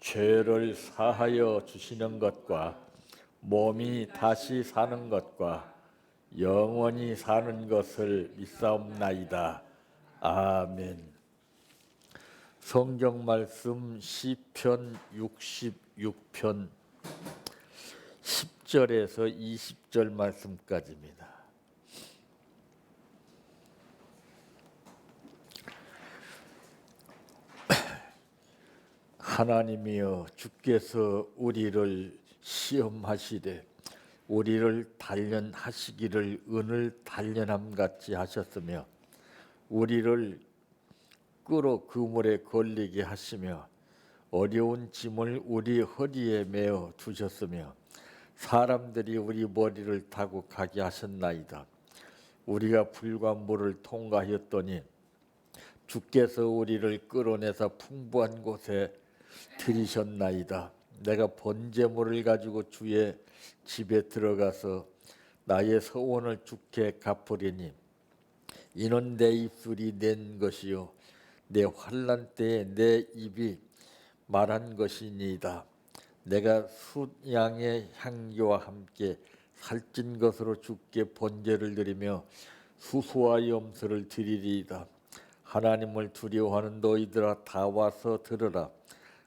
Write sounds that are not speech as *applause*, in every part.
죄를 사하여 주시는 것과 몸이 다시 사는 것과 영원히 사는 것을 믿사옵나이다. 아멘. 성경 말씀 시편 66편 10절에서 20절 말씀까지입니다. 하나님이여 주께서 우리를 시험하시되 우리를 단련하시기를 은을 단련함 같이 하셨으며 우리를 끌어 그물에 걸리게 하시며 어려운 짐을 우리 허리에 메어 두셨으며 사람들이 우리 머리를 타고 가게 하셨나이다. 우리가 불과 물을 통과하였더니 주께서 우리를 끌어내서 풍부한 곳에 들이셨나이다. 내가 번제물을 가지고 주의 집에 들어가서 나의 서원을 주께 갚으리니 이는 내 입술이 낸 것이요 내 환란 때에 내 입이 말한 것이니이다. 내가 숫양의 향기와 함께 살찐 것으로 주께 번제를 드리며 수수와 염소를 드리리이다. 하나님을 두려워하는 너희들아 다 와서 들으라.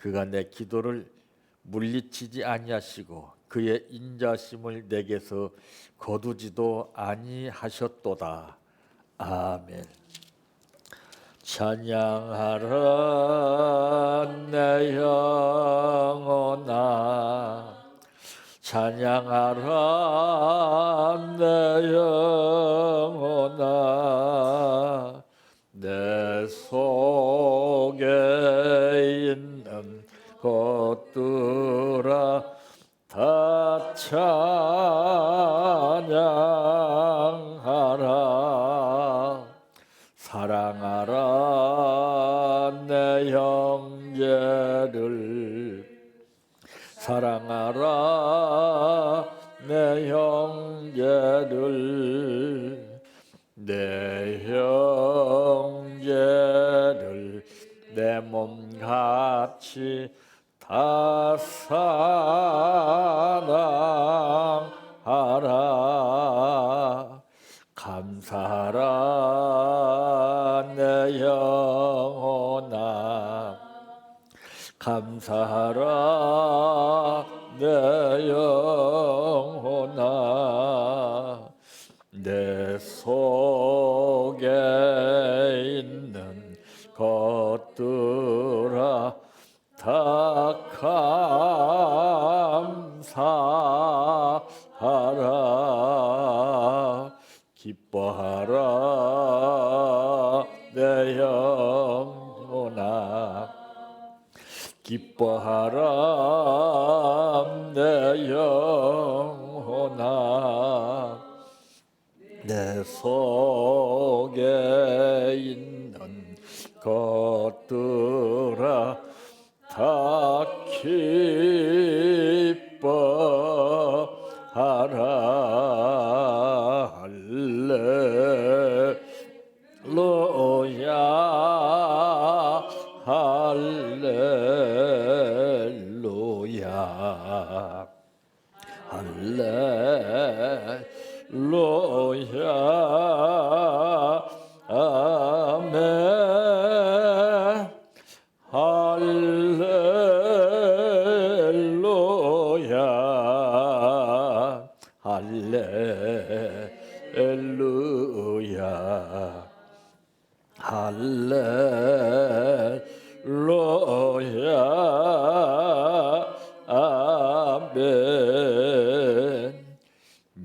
그가 내 기도를 물리치지 아니하시고 그의 인자심을 내게서 거두지도 아니하셨도다. 아멘. 찬양하라 내 영혼아 찬양하라 영혼아 감사하라 내 영혼아 것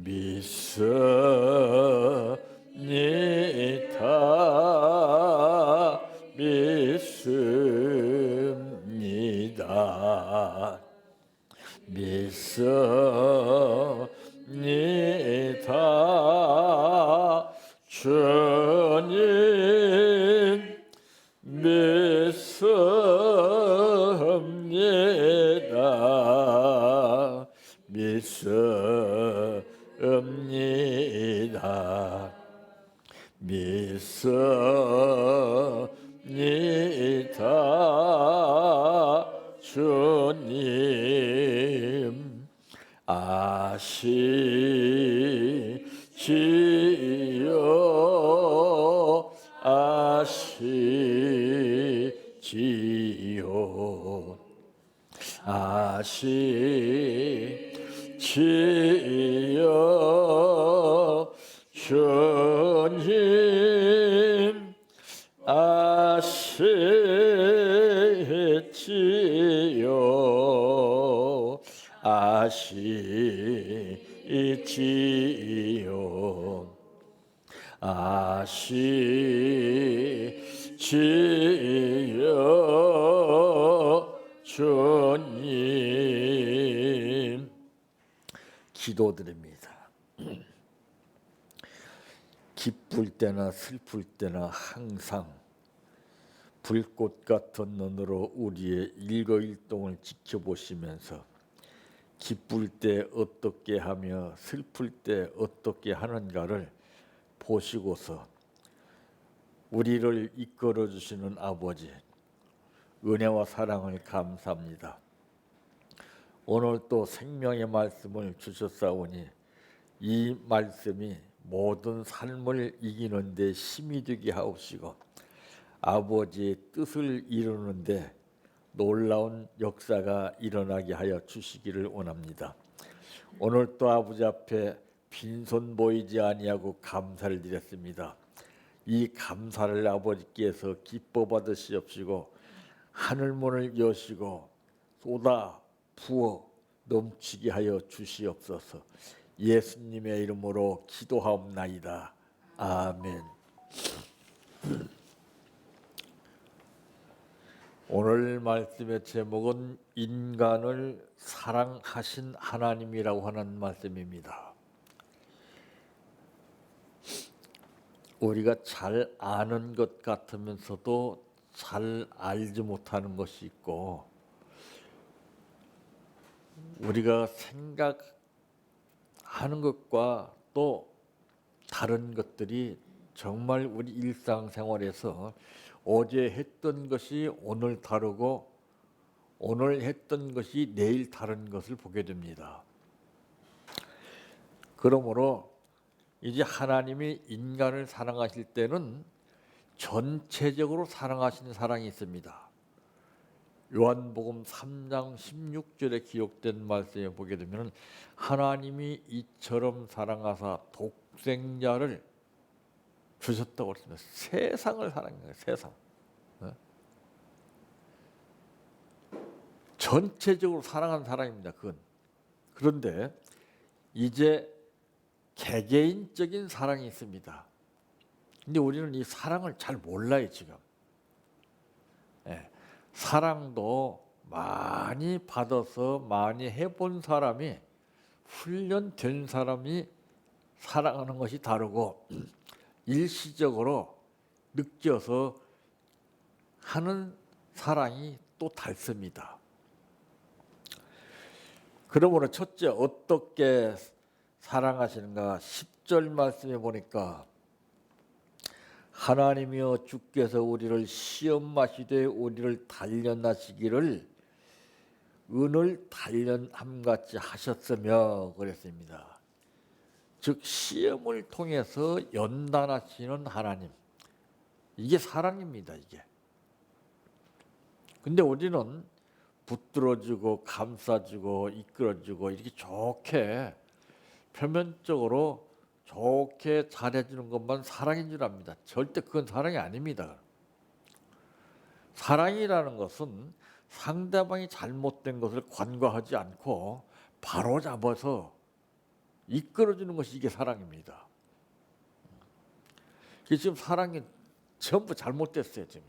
믿습 아시지요. 아시지요. 주님 아시지요. 아시지요. 아시 지요 주님 기도드립니다. *clears throat* 기쁠 때나 슬플 때나 항상 불꽃 같은 눈으로 우리의 일거일동을 지켜보시면서 기쁠 때 어떻게 하며 슬플 때 어떻게 하는가를 보시고서 우리를 이끌어 주시는 아버지 은혜와 사랑을 감사합니다. 오늘 또 생명의 말씀을 주셨사오니 이 말씀이 모든 삶을 이기는 데 힘이 되게 하옵시고 아버지의 뜻을 이루는데 놀라운 역사가 일어나게 하여 주시기를 원합니다. 오늘 또 아버지 앞에 빈손 보이지 아니하고 감사를 드렸습니다. 이 감사를 아버지께서 기뻐 받으시옵시고 하늘 문을 여시고 쏟아 부어 넘치게 하여 주시옵소서. 예수님의 이름으로 기도하옵나이다. 아멘. 오늘 말씀의 제목은 인간을 사랑하신 하나님이라고 하는 말씀입니다. 우리가 잘 아는 것 같으면서도 잘 알지 못하는 것이 있고 우리가 생각하는 것과 또 다른 것들이 정말 우리 일상생활에서 어제 했던 것이 오늘 다르고 오늘 했던 것이 내일 다른 것을 보게 됩니다. 그러므로 이제 하나님이 인간을 사랑하실 때는 전체적으로 사랑하시는 사랑이 있습니다. 요한복음 3장 16절에 기록된 말씀에 보게 되면 하나님이 이처럼 사랑하사 독생자를 주셨다고 그랬습니다. 세상을 사랑한 거예요. 세상. 어? 전체적으로 사랑한 사랑입니다. 그건. 그런데 이제 개개인적인 사랑이 있습니다. 근데 우리는 이 사랑을 잘 몰라요 지금. 예, 사랑도 많이 받아서 많이 해본 사람이 훈련된 사람이 사랑하는 것이 다르고 *clears throat* 일시적으로 느껴서 하는 사랑이 또 다릅니다. 그러므로 첫째 어떻게 사랑하시는가 10절 말씀에 보니까 하나님이여 주께서 우리를 시험마시되 우리를 단련하시기를 은을 단련함 같이 하셨으며 그랬습니다. 즉 시험을 통해서 연단하시는 하나님 이게 사랑입니다 이게. 근데 우리는 붙들어주고 감싸주고 이끌어주고 이렇게 좋게 표면적으로 좋게 잘해주는 것만 사랑인 줄 압니다. 절대 그건 사랑이 아닙니다. 사랑이라는 것은 상대방이 잘못된 것을 관과하지 않고 바로 잡아서 이끌어주는 것이 이게 사랑입니다. 지금 사랑이 전부 잘못됐어요 지금.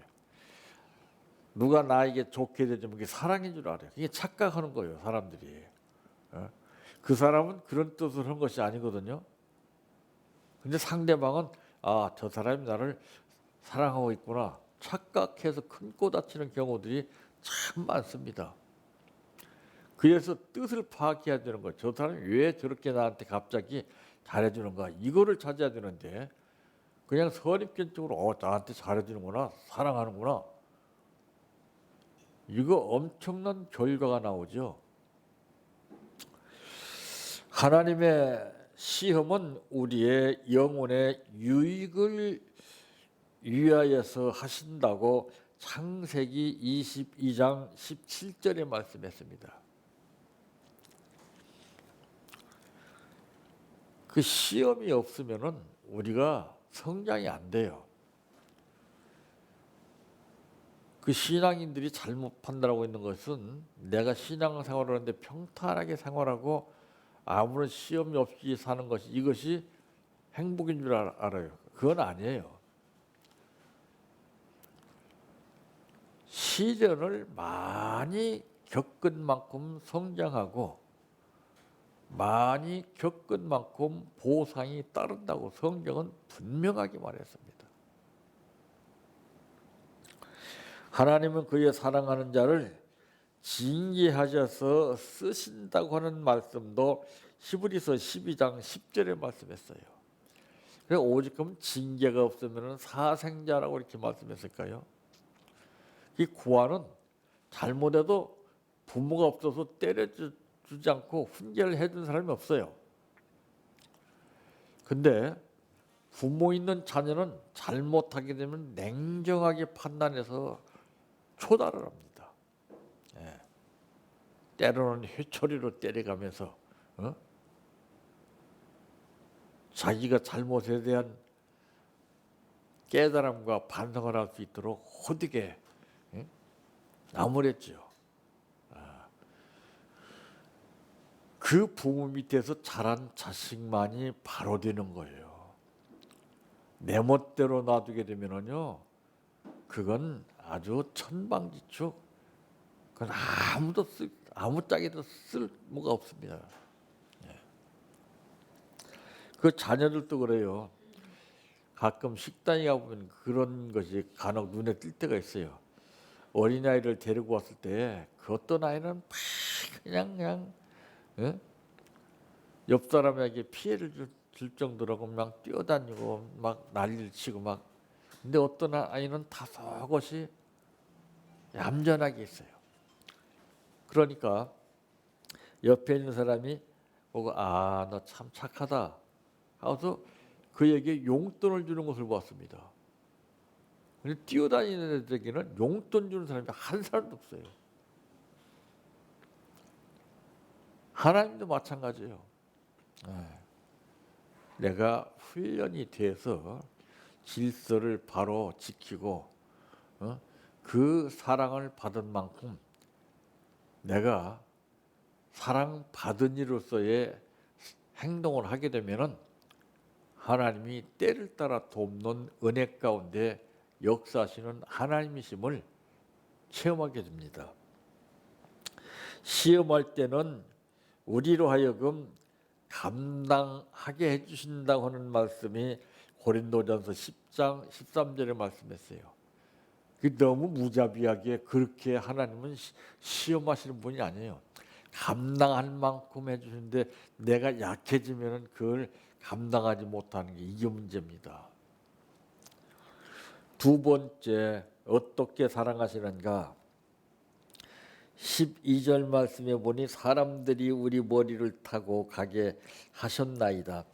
누가 나에게 좋게 되면 그게 사랑인 줄 알아요. 이게 착각하는 거예요 사람들이. 어? 그 사람은 그런 뜻을 한 것이 아니거든요. 근데 상대방은 아 저 사람이 나를 사랑하고 있구나 착각해서 큰 꼬 다치는 경우들이 참 많습니다. 그래서 뜻을 파악해야 되는 거예요. 저 사람이 왜 저렇게 나한테 갑자기 잘해주는가 이거를 찾아야 되는데 그냥 선입견적으로 어 나한테 잘해주는구나 사랑하는구나 이거 엄청난 결과가 나오죠. 하나님의 시험은 우리의 영혼의 유익을 위하여서 하신다고 창세기 22장 17절에 말씀했습니다. 그 시험이 없으면은 우리가 성장이 안 돼요. 그 신앙인들이 잘못 판단하고 있는 것은 내가 신앙생활을 하는데 평탄하게 생활하고 아무런 시험이 없이 사는 것이 이것이 행복인 줄 알- 알아요. 그건 아니에요. 시련을 많이 겪은 만큼 성장하고 많이 겪은 만큼 보상이 따른다고 성경은 분명하게 말했습니다. 하나님은 그의 사랑하는 자를 징계하셔서 쓰신다고 하는 말씀도 히브리서 12장 10절에 말씀했어요. 그래 오직금 징계가 없으면 사생자라고 이렇게 말씀했을까요? 이 구하는 잘못해도 부모가 없어서 때려주지 않고 훈계를 해준 사람이 없어요. 근데 부모 있는 자녀는 잘못하게 되면 냉정하게 판단해서 초달을 합니다. 예. 때로는 회초리로 때려가면서 어? 자기가 잘못에 대한 깨달음과 반성을 할 수 있도록 호되게 예? 나무랬죠. 아. 그 부모 밑에서 자란 자식만이 바로 되는 거예요. 내 멋대로 놔두게 되면은요, 그건 아주 천방지축. 그건 아무도 쓸 아무 짝에도 쓸모가 없습니다. 예. 그 자녀들도 그래요. 가끔 식당에 가보면 그런 것이 간혹 눈에 띌 때가 있어요. 어린아이를 데리고 왔을 때 그 어떤 아이는 막 그냥 그냥 예? 옆 사람에게 피해를 줄, 줄 정도로 막 뛰어다니고 막 난리를 치고 막 근데 어떤 아이는 다소곳이 얌전하게 있어요. 그러니까 옆에 있는 사람이 보고 아 너 참 착하다 하고서 그에게 용돈을 주는 것을 보았습니다. 뛰어다니는 애들에게는 용돈 주는 사람이 한 사람도 없어요. 하나님도 마찬가지예요. 예. 내가 훈련이 돼서 질서를 바로 지키고 어? 그 사랑을 받은 만큼 내가 사랑 받은 이로서의 행동을 하게 되면은 하나님이 때를 따라 돕는 은혜 가운데 역사하시는 하나님이심을 체험하게 됩니다. 시험할 때는 우리로 하여금 감당하게 해주신다고 하는 말씀이 고린도전서 10장 13절에 말씀했어요. 그 너무 무자비하게 그렇게 하나님은 시- 시험하시는 분이 아니에요. 감당할 만큼 해주시는데 내가 약해지면 그걸 감당하지 못하는 게 이게 문제입니다. 두 번째 어떻게 사랑하시는가? 12절 말씀에 보니 사람들이 우리 머리를 타고 가게 하셨나이다.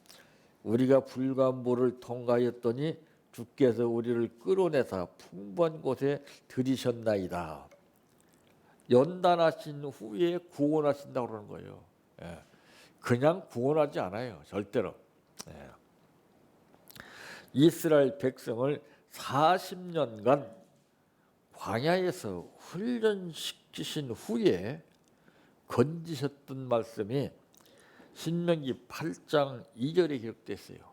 우리가 불과 물을 통과하였더니 주께서 우리를 끌어내사 풍부한 곳에 들이셨나이다. 연단하신 후에 구원하신다고 그러는 거예요. 예. 그냥 구원하지 않아요. 절대로. 예. 이스라엘 백성을 40년간 광야에서 훈련시키신 후에 건지셨던 말씀이 신명기 8장 2절에 기록됐어요.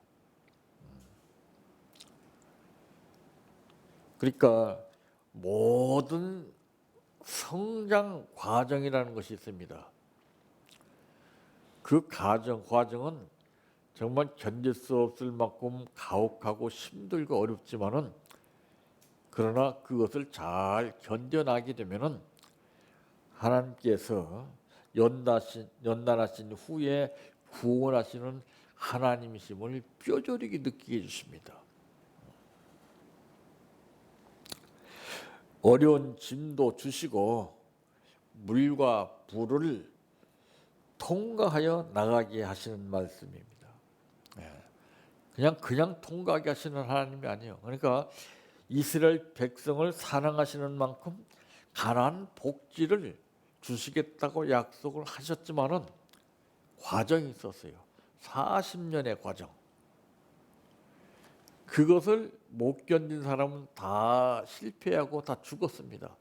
그러니까 모든 성장 과정이라는 것이 있습니다. 그 과정 과정은 정말 견딜 수 없을 만큼 가혹하고 힘들고 어렵지만은 그러나 그것을 잘 견뎌나게 되면은 하나님께서 연단하신 연단하신 후에 구원하시는 하나님이심을 뼈저리게 느끼게 해주십니다. 어려운 짐도 주시고 물과 불을 통과하여 나가게 하시는 말씀입니다. 예. 그냥 그냥 통과하게 하시는 하나님이 아니에요. 그러니까 이스라엘 백성을 사랑하시는 만큼 가난 복지를 주시겠다고 약속을 하셨지만은 과정이 있었어요. 40년의 과정. 그것을 못 견딘 사람은 다 실패하고 다 죽었습니다.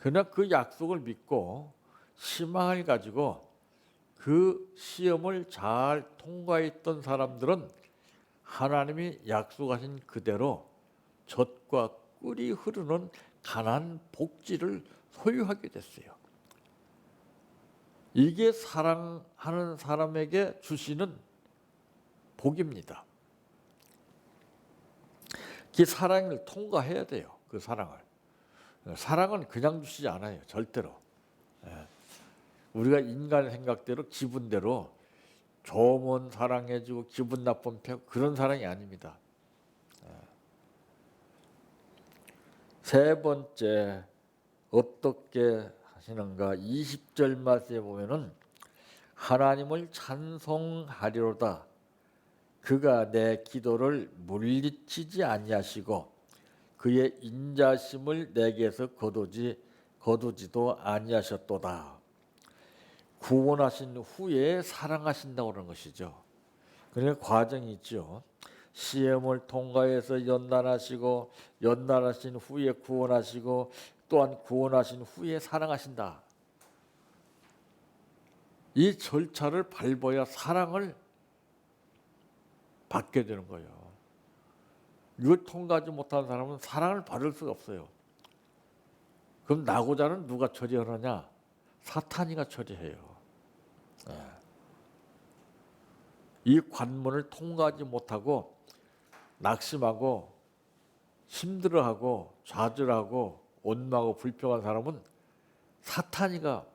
그러나 그 약속을 믿고 희망을 가지고 그 시험을 잘 통과했던 사람들은 하나님이 약속하신 그대로 젖과 꿀이 흐르는 가난 복지를 소유하게 됐어요. 이게 사랑하는 사람에게 주시는 복입니다. 그 사랑을 통과해야 돼요. 그 사랑을. 사랑은 그냥 주시지 않아요. 절대로. 예. 우리가 인간 생각대로 기분대로 좋으면 사랑해주고 기분 나쁜 편 그런 사랑이 아닙니다. 예. 세 번째 어떻게 하시는가 20절 말씀에 보면은 하나님을 찬송하리로다 그가 내 기도를 물리치지 아니하시고 그의 인자심을 내게서 거두지 거두지도 아니하셨도다. 구원하신 후에 사랑하신다고 그러는 것이죠. 그러니까 과정이 있죠. 시험을 통과해서 연단하시고 연단하신 후에 구원하시고 또한 구원하신 후에 사랑하신다. 이 절차를 밟아야 사랑을 받게 되는 거예요. 이걸 통과하지 못한 사람은 사랑을 받을 수가 없어요. 그럼 나고자는 누가 처리하느냐? 사탄이가 처리해요. 예. 이 관문을 통과하지 못하고 낙심하고 힘들어하고 좌절하고 원망하고 불평한 사람은 사탄이가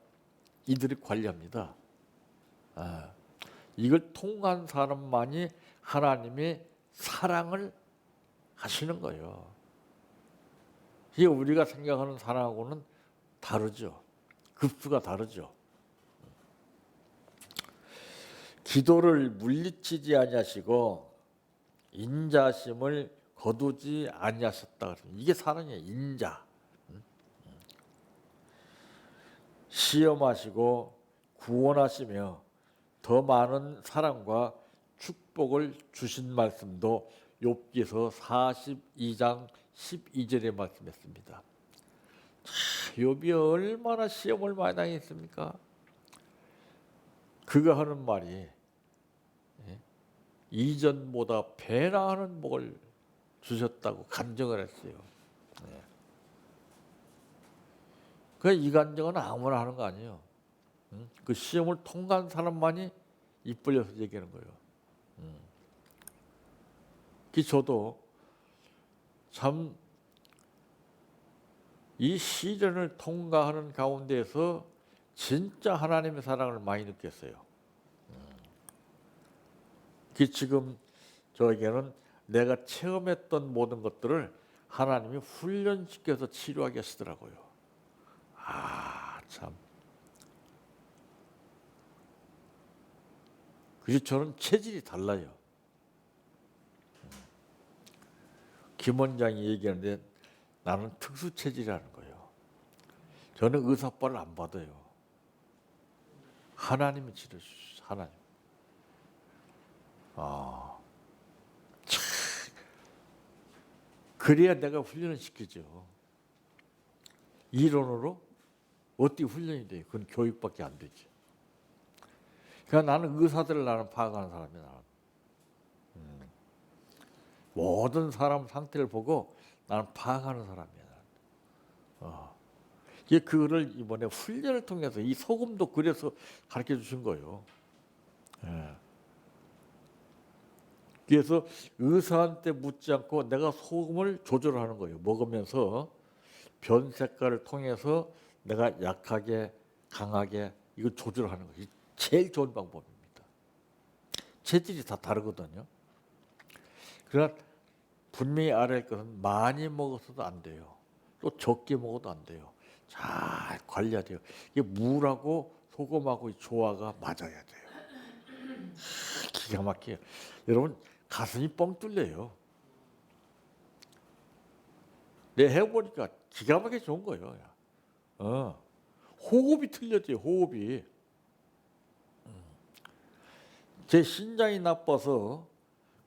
이들이 관리합니다. 아, 이걸 통과한 사람만이 하나님의 사랑을 하시는 거예요. 이게 우리가 생각하는 사랑하고는 다르죠. 급수가 다르죠. 기도를 물리치지 아니하시고 인자심을 거두지 아니하셨다. 이게 사랑이에요. 인자. 시험하시고 구원하시며 더 많은 사랑과 축복을 주신 말씀도 욥기서 42장 12절에 말씀했습니다. 자, 욥이 얼마나 시험을 많이 당했습니까? 그가 하는 말이 예, 이전보다 배나 하는 복을 주셨다고 간증을 했어요. 예. 그이 간증은 아무나 하는 거 아니에요. 그 시험을 통과한 사람만이 입 벌려서 얘기하는 거예요. 그 저도 참 이 시련을 통과하는 가운데서 진짜 하나님의 사랑을 많이 느꼈어요. 그 지금 저에게는 내가 체험했던 모든 것들을 하나님이 훈련시켜서 치료하게 하시더라고요. 아, 참. 그래서 저는 체질이 달라요. 김 원장이 얘기하는데 나는 특수 체질이라는 거예요. 저는 의사빨을 안 받아요. 하나님이 치료 주시 하나님. 아, 참. 그래야 내가 훈련을 시키죠. 이론으로 어떻게 훈련이 돼? 그건 교육밖에 안 되지. 그러니까 나는 의사들을 나는 파악하는 사람이야. 나는. 음. 모든 사람 상태를 보고 나는 파악하는 사람이야. 어. 이게 그거를 이번에 훈련을 통해서 이 소금도 그래서 가르쳐 주신 거예요. 예. 그래서 의사한테 묻지 않고 내가 소금을 조절하는 거예요. 먹으면서 변 색깔을 통해서 내가 약하게 강하게 이거 조절하는. 이게 제일 좋은 방법입니다. 체질이 다 다르거든요. 그러나 분명히 알아야 할 것은 많이 먹어서도 안 돼요. 또 적게 먹어도 안 돼요. 잘 관리해야 돼요. 이게 물하고 소금하고 이 조화가 맞아야 돼요. 기가 막혀요. 여러분 가슴이 뻥 뚫려요. 내 해보니까 기가 막히게 좋은 거예요. 야. 어. 호흡이 틀렸지 호흡이. 음. 제 신장이 나빠서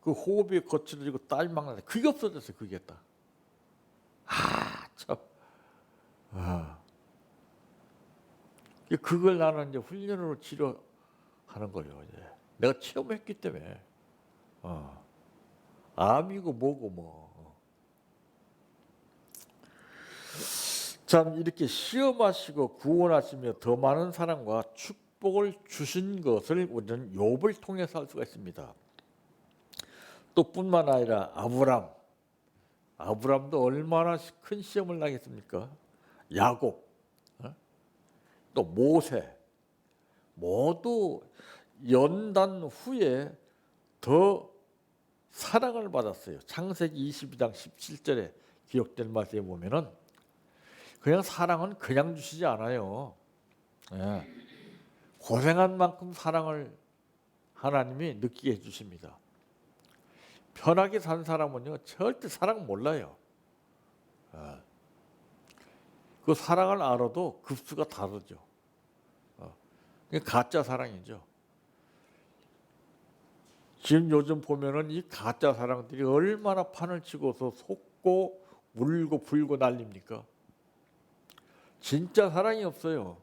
그 호흡이 거칠어지고 땀이 막 나는데 그게 없어졌어요. 그게 딱. 아 참. 아. 그걸 나는 이제 훈련으로 치료하는 거예요. 이제. 내가 체험했기 때문에. 어. 암이고 뭐고 뭐. 참 이렇게 시험하시고 구원하시며 더 많은 사랑과 축복을 주신 것을 우리는 욥을 통해서 알 수가 있습니다. 또 뿐만 아니라 아브람 아브람도 얼마나 큰 시험을 당했습니까? 야곱 어? 또 모세 모두 연단 후에 더 사랑을 받았어요. 창세기 22장 17절에 기록된 말씀에 보면은 그냥 사랑은 그냥 주시지 않아요. 예. 고생한 만큼 사랑을 하나님이 느끼게 해주십니다. 편하게 산 사람은요 절대 사랑 몰라요. 예. 그 사랑을 알아도 급수가 다르죠. 어. 가짜 사랑이죠. 지금 요즘 보면은 이 가짜 사랑들이 얼마나 판을 치고서 속고 물고 불고 난립니까? 진짜 사랑이 없어요.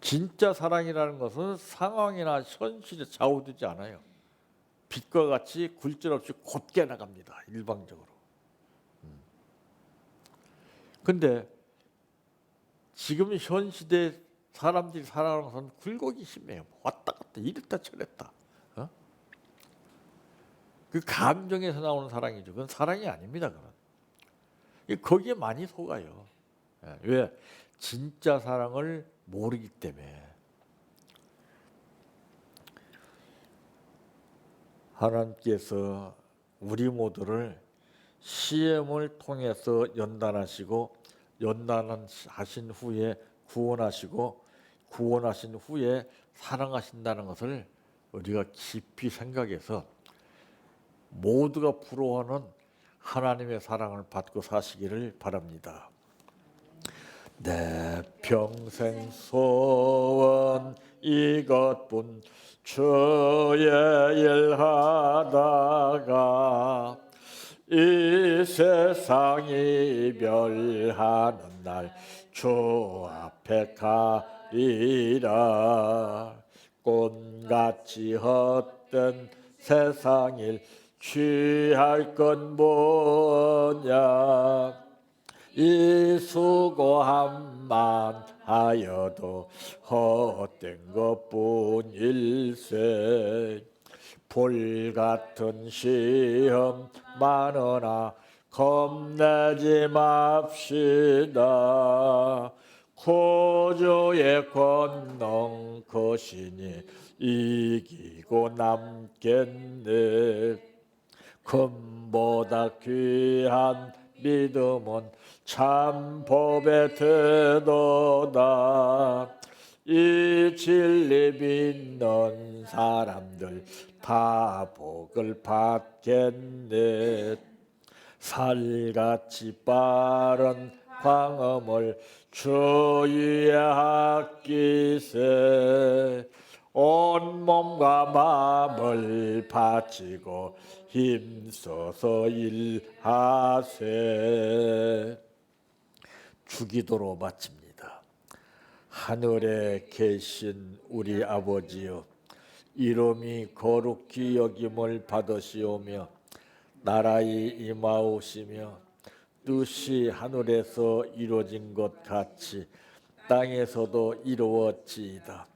진짜 사랑이라는 것은 상황이나 현실에 좌우되지 않아요. 빛과 같이 굴절 없이 곧게 나갑니다. 일방적으로. 근데 지금 현 시대 사람들이 살아가는 것은 굴곡이 심해요. 왔다 갔다 이랬다 저랬다. 어? 그 감정에서 나오는 사랑이죠. 그건 사랑이 아닙니다. 그건. 거기에 많이 속아요. 예, 왜? 진짜 사랑을 모르기 때문에. 하나님께서 우리 모두를 시험을 통해서 연단하시고 연단하신 후에 구원하시고 구원하신 후에 사랑하신다는 것을 우리가 깊이 생각해서 모두가 부러워하는 하나님의 사랑을 받고 사시기를 바랍니다. 내 평생 소원 이것뿐 주의 일하다가 이 세상 이별하는 날 주 앞에 가리라. 꽃같이 헛된 세상 일 취할 건 뭐냐 이 수고함만 하여도 헛된 것뿐 일세. 불같은 시험 많으나 겁내지 맙시다. 구주의 권능 거시니 이기고 남겠네. 금보다 귀한 믿음은 참 법의 태도다. 이 진리 믿는 사람들 다 복을 받겠네. 살같이 빠른 광음을 주위에 아끼세 온 몸과 마음을 바치고 힘써서 일하세 주기도로 마칩니다. 하늘에 계신 우리 아버지여 이름이 거룩히 여김을 받으시오며 나라의 임하오시며 뜻이 하늘에서 이루어진 것 같이 땅에서도 이루어지이다.